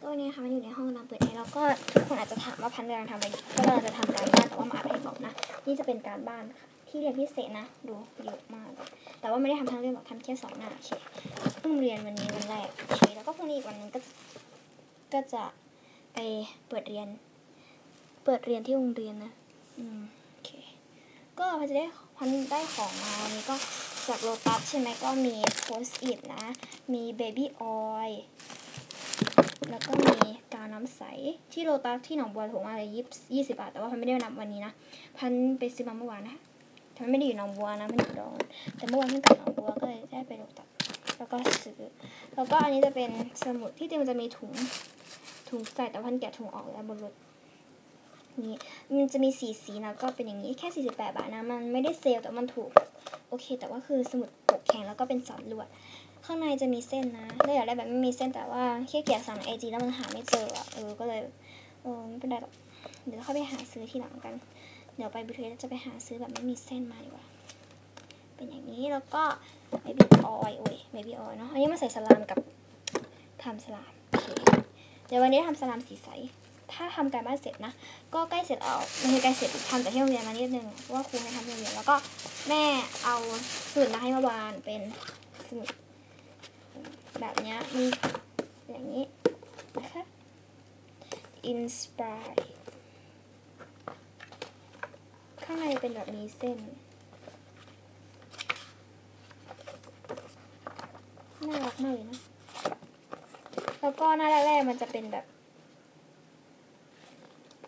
ก็วันนี้นะคะมันอยู่ในห้องน้ำเปิดแอร์แล้วก็ทุกคนอาจจะถามว่าพันกำลังทำอะไรก็กำลังจะทำการบ้านแต่ว่ามาอัดให้ก่อนนะ นี่จะเป็นการบ้านค่ะที่เรียนพิเศษนะดูเยอะมาก แต่ว่าไม่ได้ทำทั้งเรื่องหรอกทำแค่สองหน้าโอเคเพิ่งเรียนวันนี้วันแรกโอเคแล้วก็พรุ่งนี้อีกวันหนึงก็ก็จะไปเปิดเรียน เปิดเรียนที่โรงเรียนนะอืมโอเคก็พันจะได้พันได้ของมาวันนี้ก็จากโลตัสใช่ไหมก็มีโพสต์อิทนะ มีเบบี้ออย แล้วก็มีกาวน้ำใสที่โลตัสที่หนองบัวถูกมาเลยยี่สิบบาท แต่ว่าพันไม่ได้นับวันนี้นะ พันไปซื้อมาเมื่อวานนะพันไม่ได้อยู่หนองบัวนะมันอยู่ดอนแต่เมื่อวานเพิ่งกลับหนองบัวก็เลยได้ไปโลตัสแล้วก็ซื้อ แล้วก็อันนี้จะเป็นสมุดที่จริงมันจะมีถุงถุงใส่แต่พันแกะถุงออกแล้วบนรถนี่มันจะมีสีสีนะก็เป็นอย่างนี้แค่ 48 บาทนะ มันไม่ได้เซลแต่มันถูก โอเค แต่ว่าคือสมุดปกแข็งแล้วก็เป็นสันลวด ข้างในจะมีเส้นนะเราอยากได้แบบไม่มีเส้นแต่ว่าแค่เกียสั่งไอจีแล้วมันหาไม่เจออะเออก็เลยเออไม่เป็นไรหรอกเดี๋ยวเข้าไปหาซื้อทีหลังกัน เดี๋ยวไปบิวเทสจะไปหาซื้อแบบไม่มีเส้นมาดีกว่าเป็นอย่างนี้แล้วก็เบบี้ออยโอ้ยเบบี้ออยเนาะอันนี้มาใส่สลามกับทำสลามโอเคเดี๋ยววันนี้ทำสลามสีใสถ้าทำการบ้านเสร็จนะ ก็ใกล้เสร็จเอาไม่ใช่ใกล้เสร็จทำแต่ที่โรงเรียนมานิดนึงเพราะว่าครูให้ทำโรงเรียนแล้วก็แม่เอาสมุดมาให้เมื่อวานเป็นสมุด แบบนี้มีอย่างนี้นะคะ inspire ข้างในเป็นแบบมีเส้น น่ารักมากเลยนะ แล้วก็หน้าแรกๆมันจะเป็นแบบ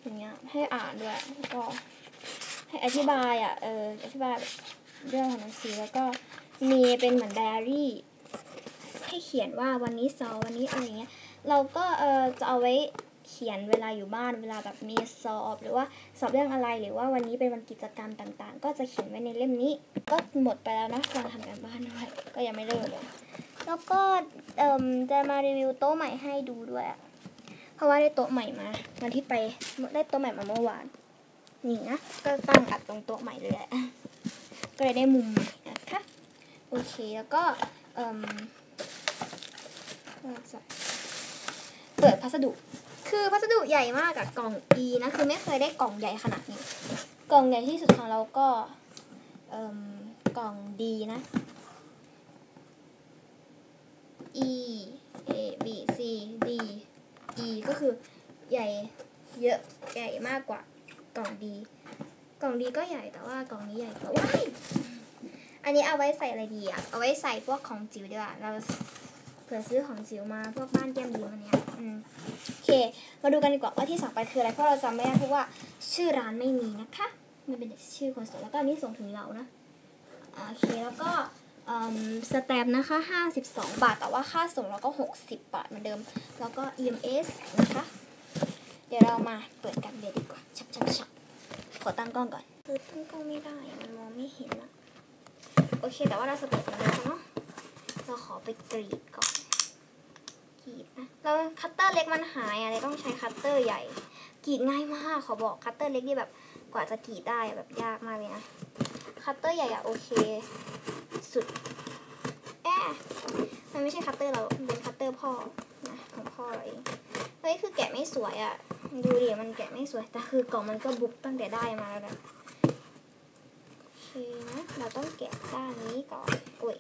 อย่างเงี้ยให้อ่านด้วยแล้วก็ให้อธิบายอะเอออธิบายเรื่องของหนังสือแล้วก็มีเป็นเหมือนไดอารี่ ให้เขียนว่าวันนี้สอบวันนี้อะไรเงี้ย เราก็เออจะเอาไว้เขียนเวลาอยู่บ้านเวลาแบบมีสอบ หรือว่าสอบเรื่องอะไรหรือว่าวันนี้เป็นวันกิจกรรมต่างๆ ก็จะเขียนไว้ในเล่มนี้ ก็หมดไปแล้วนะการทำการบ้านด้วยก็ยังไม่เลิกเลยแล้วก็เอ่มจะมารีวิวโต๊ะใหม่ให้ดูด้วยเพราะว่าได้โต๊ะใหม่มาวันที่ไปได้โต๊ะใหม่มาเมื่อวานนี่นะก็ตั้งอัดตรงโต๊ะใหม่เลยแหละก็เลยได้มุมใหม่นะคะโอเคแล้วก็ เปิดพัสดุ คือพัสดุใหญ่มากอะกล่อง E นะ คือไม่เคยได้กล่องใหญ่ขนาดนี้ กล่องใหญ่ที่สุดของเราก็เอ่มกล่อง D นะ E A B C D E ก็คือใหญ่เยอะใหญ่มากกว่ากล่องดีกล่องดีก็ใหญ่แต่ว่ากล่องนี้ใหญ่กว่าว้ายอันนี้เอาไว้ใส่อะไรดีอะเอาไว้ใส่พวกของจิ๋วดีกว่าเรา เผื่อซื้อของจิ๋วมาพวกบ้านแก้มดีมันเนี้ยอืมโอเค มาดูกันดีกว่าว่าที่สั่งไปคืออะไรเพราะเราจำไม่ได้เพราะว่าชื่อร้านไม่มีนะคะมันเป็นชื่อคนส่งแล้วก็อันนี้ส่งถึงเรานะอ่าโอเคแล้วก็อืมสแตมป์นะคะ 52 บาท แต่ว่าค่าส่งเราก็ 60 บาทเหมือนเดิม แล้วก็ EMS นะคะ เดี๋ยวเรามาเปิดกันเลยดีกว่า ชับชับชับขอตั้งกล้องก่อน คือตั้งกล้องไม่ได้อะมันมองไม่เห็นอะโอเค แต่ว่าเราสเต็ปมาแล้วเนาะ เราขอไปกรีดก่อนกรีดนะเราคัตเตอร์เล็กมันหายอะเลยต้องใช้คัตเตอร์ใหญ่กรีดง่ายมากขอบอกคัตเตอร์เล็กนี่แบบกว่าจะกรีดได้แบบยากมากเลยนะคัตเตอร์ใหญ่อะโอเค สุดแอะมันไม่ใช่คัตเตอร์เราเป็นคัตเตอร์พ่อนะของพ่อเราเองเฮ้ยคือแกะไม่สวยอะดูดิมันแกะไม่สวยแต่คือกล่องมันก็บุบตั้งแต่ได้มาแล้วนะ โอเคนะเราต้องแกะด้านนี้ก่อนอุ้ย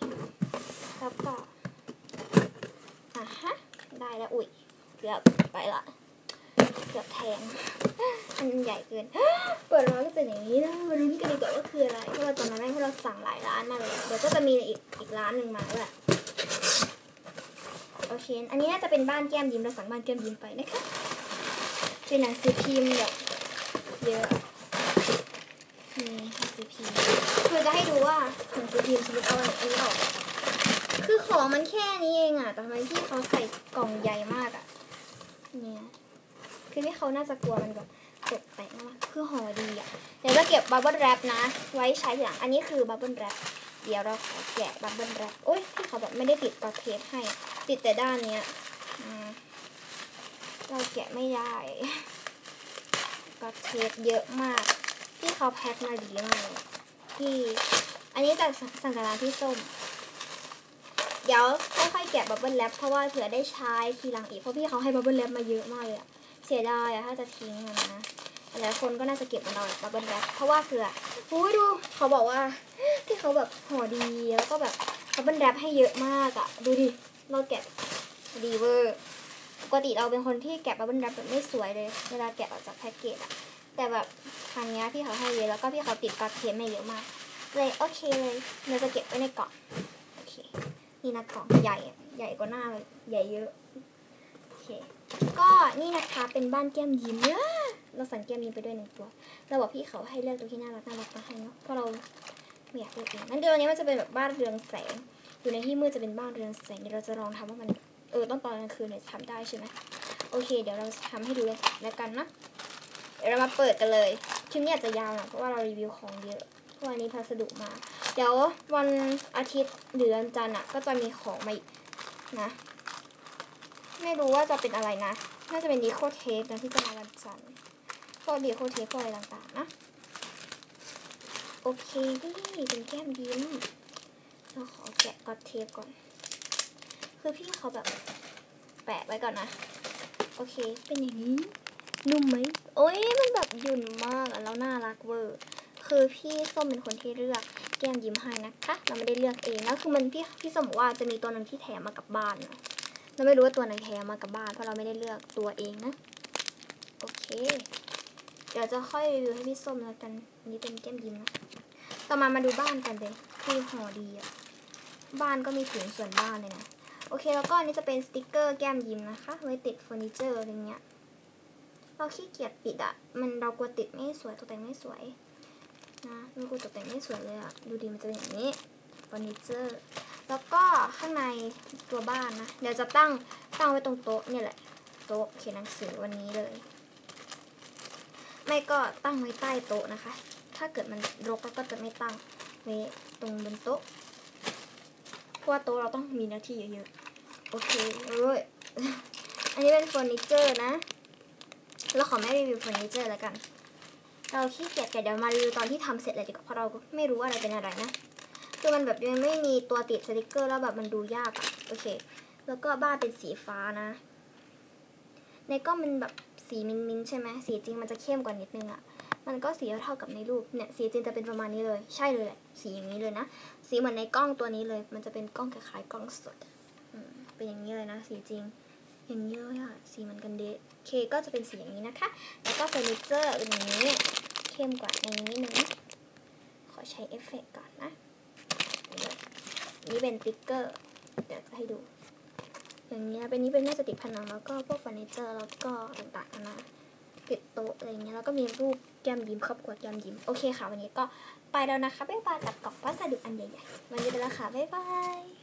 แล้วก็อะฮะได้แล้วอุ้ยเกือบไปละเกือบแทงมันใหญ่เกินเปิดมาก็เป็นอย่างนี้นะมาลุ้นกันดีกว่าว่าคืออะไรเพราะเราจำไม่ได้เพราะเราสั่งหลายร้านมาเลยเดี๋ยวก็จะมีอีกอีกร้านหนึ่งมาด้วยโอเค อันนี้น่าจะเป็นบ้านแก้มยิ้มเราสั่งบ้านแก้มยิ้มไปนะคะเป็นหนังสือพิมพ์แบบเยอะนี่หนังสือพิมพ์ คือจะให้ดูว่าหนังสือพิมพ์สมมติเอาอันนี้ออก คือของมันแค่นี้เองอะแต่ทำไมที่เขาใส่กล่องใหญ่มากอะเนี่ย คือที่เขาน่าจะกลัวมันแบบตกแต่งมากคือห่อดีอะเดี๋ยวจะเก็บบับเบิ้ลแรปนะ ไว้ใช้อย่างอันนี้คือบับเบิ้ลแรปเดี๋ยวเราขอแกะบับเบิ้ลแรปโอ้ยที่เขาแบบไม่ได้ติดกระเทปให้ ติดแต่ด้านเนี้ยเราแกะไม่ได้กระเทปเยอะมาก ที่เขาแพ็คมาดีมาก ที่ อันนี้จากสังกัดร้านที่ส้ม เดี๋ยวค่อยๆแกะบับเบิลแรปเพราะว่าเผื่อได้ใช้ทีหลังอีกเพราะพี่เขาให้บับเบิลแรปมาเยอะมากเลยอะเสียดายอะถ้าจะทิ้งอะนะหลายคนก็น่าจะเก็บมันเอาบับเบิลแรปเพราะว่าเผื่ออุ้ยดูเขาบอกว่าที่เขาแบบห่อดีแล้วก็แบบบับเบิลแรปให้เยอะมากอะดูดิเราแกะดีเวอร์ปกติเราเป็นคนที่แกะบับเบิลแรปแบบไม่สวยเลย เวลาแกะออกจากแพ็กเกจอะ แต่แบบครั้งนี้พี่เขาให้เยอะแล้วก็พี่เขาติดกอดเทปมาเยอะมาก เลยโอเคเลยเราจะเก็บไว้ในกล่องโอเคนี่นะกล่องใหญ่ใหญ่กว่าหน้าเลยใหญ่เยอะโอเคก็นี่นะคะเป็นบ้านแก้มยิ้มเนี่ยเราสั่งแก้มยิ้มไปด้วยหนึ่งตัวเราบอกพี่เขาให้เลือกตัวที่น่ารักน่ารักมาให้เนาะเพราะเราไม่อยากเลือกเองงั้นเดี๋ยววันนี้มันจะเป็นแบบบ้านเรืองแสงอยู่ในที่มืดจะเป็นบ้านเรืองแสงเดี๋ยวเราจะลองทำว่ามันเออต้องตอนกลางคืนเนี่ยทำได้ใช่ไหมโอเค เดี๋ยวเราทำให้ดูเลยแล้วกันนะ ดี๋ยวเรามาเปิดกันเลยคลิปนี้อาจจะยาวหน่อยเพราะว่าเรารีวิวของเยอะพราะวันนี้พัสดุมา เดี๋ยววันอาทิตย์หรือวันจันทร์อะ ก็จะมีของมาอีกนะ ไม่รู้ว่าจะเป็นอะไรนะ น่าจะเป็นดีโคเทปนะที่จะมาวันจันทร์พวกดีโคเทปพวกอะไรต่างๆนะ โอเคนี่เป็นแก้มยิ้มเราขอแกะกอดเทปก่อน คือพี่เขาแบบแปะไว้ก่อนนะ โอเค เป็นอย่างนี้ นุ่มไหมโอ้ยมันแบบยุ่นมากแล้วน่ารักเวอร์ คือพี่ส้มเป็นคนที่เลือกแก้มยิ้มให้นะคะ เราไม่ได้เลือกเองแล้วคือมันพี่พี่ส้มบอกว่าจะมีตัวหนึงที่แถมมากับบ้านนะเราไม่รู้ว่าตัวไหนแถมมากับบ้านเพราะเราไม่ได้เลือกตัวเองนะโอเค เดี๋ยวจะค่อยรีวิวให้พี่ส้มแล้วกันอันนี้เป็นแก้มยิ้มนะต่อมามาดูบ้านกันเลยคือห่อดีอะบ้านก็มีถึงส่วนบ้านเลยนะโอเคแล้วก็อันนี้จะเป็นสติกเกอร์แก้มยิ้มนะคะไว้ติดเฟอร์นิเจอร์อะไรเงี้ย เราขี้เกียจปิดอะมันเรากลัวติดไม่สวยตกแต่งไม่สวยนะเรากลัวตกแต่งไม่สวยเลยอะดูดีมันจะเป็นอย่างนี้เฟอร์นิเจอร์แล้วก็ข้างในตัวบ้านนะ เดี๋ยวจะตั้งตั้งไว้ตรงโต๊ะเนี่ยแหละ โต๊ะเขียนหนังสือวันนี้เลย ไม่ก็ตั้งไว้ใต้โต๊ะนะคะ ถ้าเกิดมันรกแล้วก็จะไม่ตั้งไว้ตรงบนโต๊ะเพราะว่าโต๊ะเราต้องมีเนื้อที่เยอะๆ โอเคเลยอันนี้เป็นเฟอร์นิเจอร์นะ เราขอไม่รีวิวเฟอร์นิเจอร์แล้วกัน เราขี้เกียจแต่เดี๋ยวมารีวิวตอนที่ทำเสร็จเลยดีกว่าเพราะเราไม่รู้อะไรเป็นอะไรนะคือมันแบบยังไม่มีตัวติดสติกเกอร์แล้วแบบมันดูยากอะโอเค แล้วก็บ้านเป็นสีฟ้านะ ในกล้องมันแบบสีมินมินใช่ไหมสีจริงมันจะเข้มกว่านิดนึงอะมันก็สีเท่ากับในรูปเนี่ยสีจริงจะเป็นประมาณนี้เลย ใช่เลยแหละสีอย่างนี้เลยนะ สีเหมือนในกล้องตัวนี้เลย มันจะเป็นกล้องคล้ายๆกล้องสดเป็นอย่างนี้เลยนะ สีจริง อย่างนี้เลยอะสีมือนกันเดะเคก็จะเป็นสีอย่างนี้นะคะ แล้วก็เฟอร์นิเจอร์เป็นอย่างนี้เข้มกว่าในนี้นึงขอใช้เอฟเฟกต์ก่อนนะ นี่เป็นติ๊กเกอร์ เดี๋ยวจะให้ดู อย่างเงี้ยเป็นนี้เป็นน่าจะติดผนังแล้วก็พวกเฟอร์นิเจอร์แล้วก็ต่างๆนานาติดโต๊ะอะไรเงี้ยแล้วก็มีรูปแก้มยิ้มครอบครัวแก้มยิ้มโอเคค่ะ วันนี้ก็ไปแล้วนะคะบ๊ายบายกับกล่องพัสดุอันใหญ่ๆวันนี้ไปแล้วค่ะบ๊ายบาย